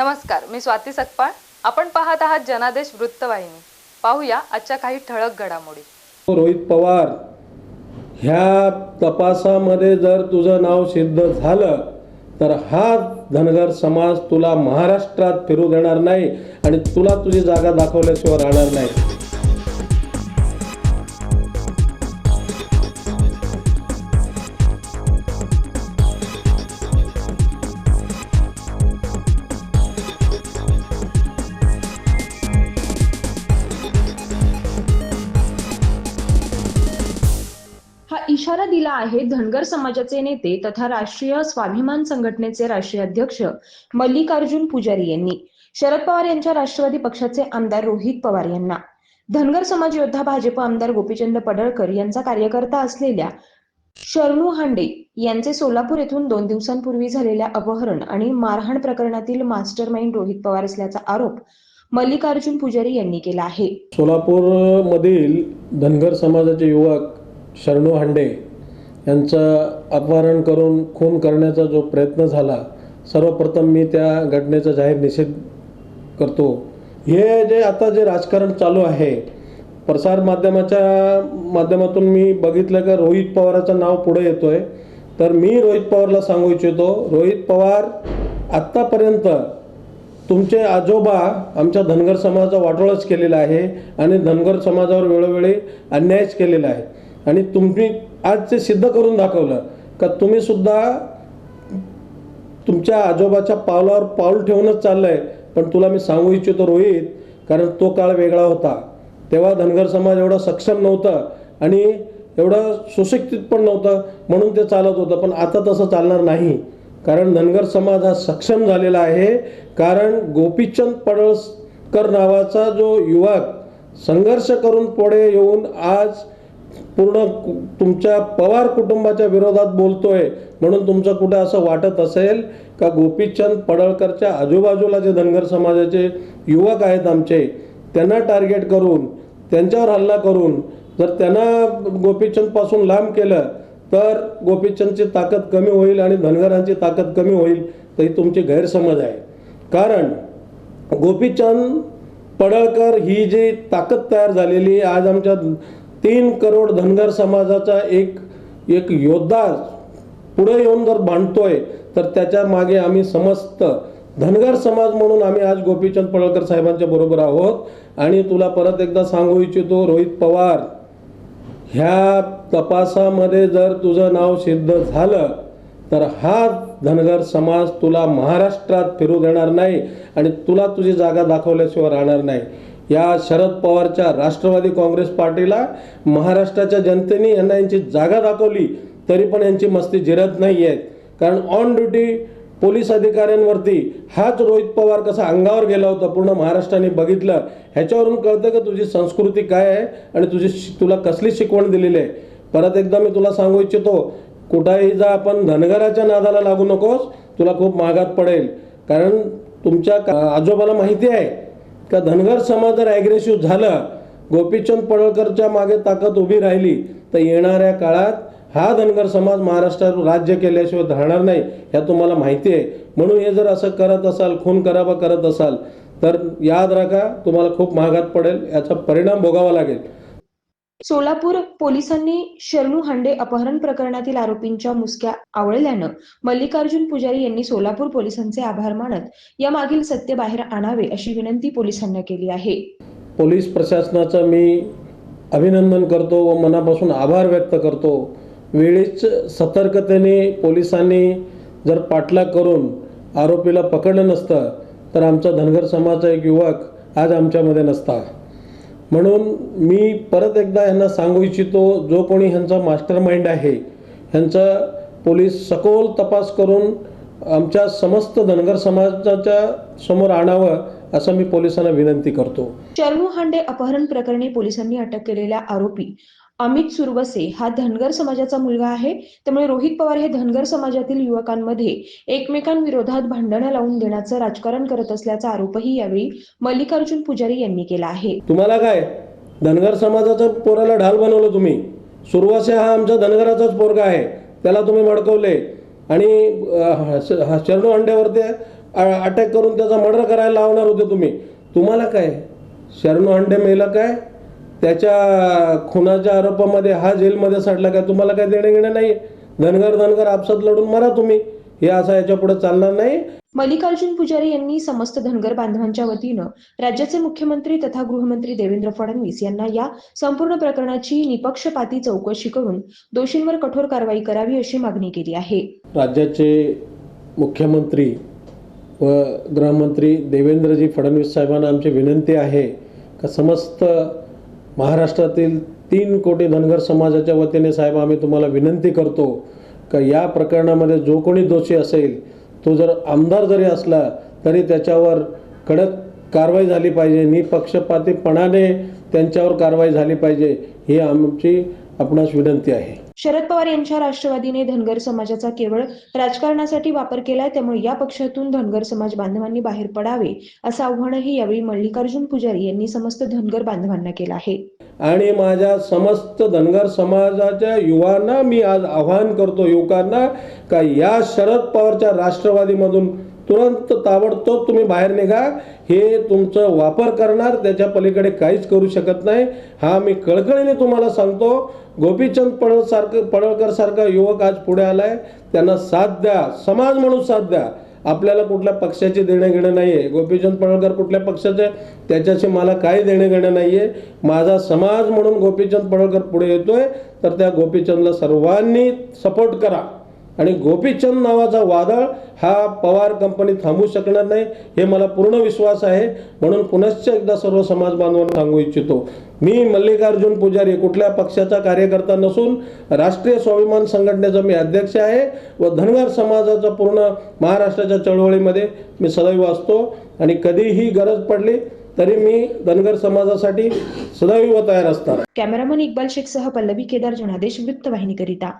नमस्कार मी स्वाती सकपाळ. आपण पाहत आहात जनादेश वृत्तवाहिनी. पाहूया आजच्या काही ठळक घडामोडी. रोहित पवार ह्या तपासामध्ये जर तुझं नाव सिद्ध झालं तर हा धनगर समाज तुला महाराष्ट्रात फिरू देणार नाही आणि तुला तुझी जागा दाखवल्याशिवाय राहणार नाही. इशारा दिला आहे धनगर समाजाचे नेते तथा राष्ट्रीय स्वाभिमान संघटनेचे राष्ट्रीय अध्यक्ष मल्लिकार्जुन पुजारी यांनी. शरद पवार यांच्या राष्ट्रवादी पक्षाचे आमदार रोहित पवार यांना. धनगर समाज योद्धा भाजप आमदार गोपीचंद पडळकर यांचा कार्यकर्ता असलेल्या शरणू हांडे यांचे सोलापूर येथून दोन दिवसांपूर्वी झालेल्या अपहरण आणि मारहाण प्रकरणातील मास्टर माइंड रोहित पवार असल्याचा आरोप मल्लिकार्जुन पुजारी यांनी केला आहे. सोलापूरमधील धनगर समाजाचे युवक शरणू हांडे यांचं अपहरण करून खून करण्याचा जो प्रयत्न झाला सर्वप्रथम मी त्या घटनेचा जाहीर निषेध करतो. हे जे आता जे राजकारण चालू आहे प्रसार माध्यमाच्या माध्यमातून मी बघितलं का रोहित पवाराचं नाव पुढे येतो आहे तर मी रोहित पवारला सांगू इच्छितो रोहित पवार आत्तापर्यंत तुमचे आजोबा आमच्या धनगर समाजाचा वाटोळच केलेला आहे आणि धनगर समाजावर वेळोवेळी अन्यायच केलेला आहे. आणि तुम्ही आज ते सिद्ध करून दाखवलं का तुम्ही सुद्धा तुमच्या आजोबाच्या पावलावर पाऊल ठेवूनच चाललंय पण तुला मी सांगू इच्छितो रोहित कारण तो काळ वेगळा होता. तेव्हा धनगर समाज एवढा सक्षम नव्हता आणि एवढं सुशिक्षित पण नव्हतं म्हणून ते चालत होतं पण आता तसं चालणार नाही. कारण धनगर समाज हा सक्षम झालेला आहे कारण गोपीचंद पडळकर नावाचा जो युवक संघर्ष करून पुढे येऊन आज पूर्ण तुमच्या पवार कुटुंबाच्या विरोधात बोलतोय. म्हणून तुमचं कुठे असं वाटत असेल का गोपीचंद पडळकरच्या आजूबाजूला जे धनगर समाजाचे युवक आहेत आमचे त्यांना टार्गेट करून त्यांच्यावर हल्ला करून जर त्यांना गोपीचंदपासून लांब केलं तर गोपीचंदची ताकद कमी होईल आणि धनगरांची ताकद कमी होईल तर ही तुमची गैरसमज आहे. कारण गोपीचंद पडळकर ही जी ताकद तयार झालेली आहे, आज आमच्या तीन करोड धनगर समाजाचा एक एक योद्धा पुढे येऊन जर बांधतोय तर त्याच्यामागे आम्ही समस्त धनगर समाज म्हणून आम्ही आज गोपीचंद पडळकर साहेबांच्या बरोबर आहोत. आणि तुला परत एकदा सांगू इच्छितो रोहित पवार ह्या तपासामध्ये जर तुझं नाव सिद्ध झालं तर हा धनगर समाज तुला महाराष्ट्रात फिरू देणार नाही आणि तुला तुझी जागा दाखवल्याशिवाय राहणार नाही. या शरद पवारच्या राष्ट्रवादी काँग्रेस पार्टीला महाराष्ट्राच्या जनतेने यांना यांची जागा दाखवली तरी पण यांची मस्ती जिरत नाही आहेत कारण ऑन ड्युटी पोलीस अधिकाऱ्यांवरती हाच रोहित पवार कसा अंगावर गेला होता पूर्ण महाराष्ट्राने बघितलं. ह्याच्यावरून कळतं की तुझी संस्कृती काय आहे आणि तुझी तुला कसली शिकवण दिलेली आहे? परत एकदा मी तुला सांगू इच्छितो कुठेही जा आपण धनगराच्या नादाला लागू नकोस तुला खूप महागात पडेल. कारण तुमच्या का- आजोबाला माहिती आहे का धनगर समाज जर ॲग्रेसिव्ह झालं गोपीचंद पडळकरच्या मागे ताकद उभी राहिली तर येणाऱ्या काळात हा धनगर समाज महाराष्ट्रात राज्य केल्याशिवाय राहणार नाही ह्या तुम्हाला माहिती आहे. म्हणून हे जर असं करत असाल खून करावा करत असाल तर याद राखा तुम्हाला खूप महागात पडेल याचा परिणाम भोगावा लागेल. सोलापूर पोलिसांनी शरणू हांडे अपहरण प्रकरणातील आरोपींच्या मुसक्या आवळल्यानं मल्लिकार्जुन पुजारी यांनी सोलापूर पोलिसांचे आभार मानत या मागील सत्य बाहेर आणावे अशी विनंती पोलिसांना केली आहे. पोलीस प्रशासनाचं मी अभिनंदन करतो व मनापासून आभार व्यक्त करतो. वेळीच सतर्कतेने पोलिसांनी जर पाठलाग करून आरोपीला पकडलं नसतं तर आमचा धनगर समाजाचा एक युवक आज आमच्यामध्ये नसता. म्हणून मी परत एकदा यांना सांगू इच्छितो जो कोणी ह्यांचा मास्टर माइंड आहे ह्यांचा पोलीस सखोल तपास करून आमच्या समस्त धनगर समाजाच्या समोर आणावं असं मी पोलिसांना विनंती करतो. शरणू हांडे अपहरण प्रकरणी पोलिसांनी अटक केलेल्या आरोपी अमित सुरवसे हा धनगर समाजाचा मुलगा आहे. त्यामुळे रोहित पवार हे धनगर समाजातील युवकांमध्ये एकमेकांविरोधात भांडणं लावून देण्याचं राजकारण करत असल्याचा आरोपही यावेळी मल्लिकार्जुन पुजारी यांनी केला आहे. तुम्हाला काय? धनगर समाजाचा पोराला ढाल बनवलं तुम्ही. सुरवासे हा आमच्या धनगराचाच पोरगा आहे. त्याला तुम्ही मडकवले. आणि शरणू अंड्यावरती अटॅक करून त्याचा मर्डर करायला लावणार होते तुम्ही. तुम्हाला काय? शरणू हंडे मेलं काय? त्याच्या खुनाच्या आरोपामध्ये हा जेलमध्ये सडला काय तुम्हाला काय देणं घेणं नाही धनगर धनगर आपसात लढून मरा तुम्ही. हे असं याच्यापुढे चालणार नाही. मल्लिकार्जुन पुजारी यांनी समस्त धनगर बांधवांच्या वतीनं राज्याचे मुख्यमंत्री तथा गृहमंत्री देवेंद्र फडणवीस यांना या संपूर्ण प्रकरणाची निपक्षपाती चौकशी करून दोषींवर कठोर कारवाई करावी अशी मागणी केली आहे. राज्याचे मुख्यमंत्री व गृहमंत्री देवेंद्रजी फडणवीस साहेबांना आमची विनंती आहे का समस्त महाराष्ट्रातील तीन कोटी धनगर समाजाच्या वतीने साहेब आम्ही तुम्हाला विनंती करतो का या प्रकरणामध्ये जो कोणी दोषी असेल तो जर आमदार जरी असला तरी त्याच्यावर कडक कारवाई झाली पाहिजे. निपक्षपातीपणाने त्यांच्यावर कारवाई झाली पाहिजे ही आमची आपणास विनंती आहे. शरद पवार यांच्या राष्ट्रवादीने धनगर समाजाचा केवळ राजकारणासाठी वापर केलाय त्यामुळे या पक्षातून धनगर समाज बांधवांनी बाहेर पडावे असं आव्हानही यावेळी मल्लिकार्जुन पुजारी यांनी समस्त धनगर बांधवांना केलं आहे. आणि माझ्या समस्त धनगर समाजाच्या युवांना मी आज आवाहन करतो युवकांना का या शरद पवारच्या राष्ट्रवादीमधून तुरंत ताबडतोब तुम्ही बाहेर निघा. हे तुमचं वापर करणार त्याच्या पलीकडे काहीच करू शकत नाही. हा मी कळकळीने तुम्हाला सांगतो. गोपीचंद पडळ सारखं पडळकर सारखा युवक आज पुढे आलाय. त्यांना साथ द्या. समाज म्हणून साथ द्या. आपल्याला कुठल्या पक्षाचे देणं घेणं नाही आहे गोपीचंद पडळकर कुठल्या पक्षाचे त्याच्याशी मला काही देणं घेणं नाही आहे माझा समाज म्हणून गोपीचंद पडळकर पुढे येतोय. तर त्या गोपीचंदला सर्वांनी सपोर्ट करा. आणि गोपीचंद नावाचा वादळ हा पवार कंपनी थांबू शकणार नाही हे मला पूर्ण विश्वास आहे. म्हणून पुनश्च एकदा सर्व समाज बांधवांना सांगू इच्छितो मी मल्लिकार्जुन पुजारी कुठल्या पक्षाचा कार्यकर्ता नसून राष्ट्रीय स्वाभिमान संघटनेचा मी अध्यक्ष आहे व धनगर समाजाचा पूर्ण महाराष्ट्राच्या चळवळीमध्ये मी सदैव असतो. आणि कधीही गरज पडली तरी मी धनगर समाजासाठी सदैव तयार असतात कॅमेरामन इक्बाल शेखसह पल्लवी केदार जनादेश वृत्तवाहिनीकरिता.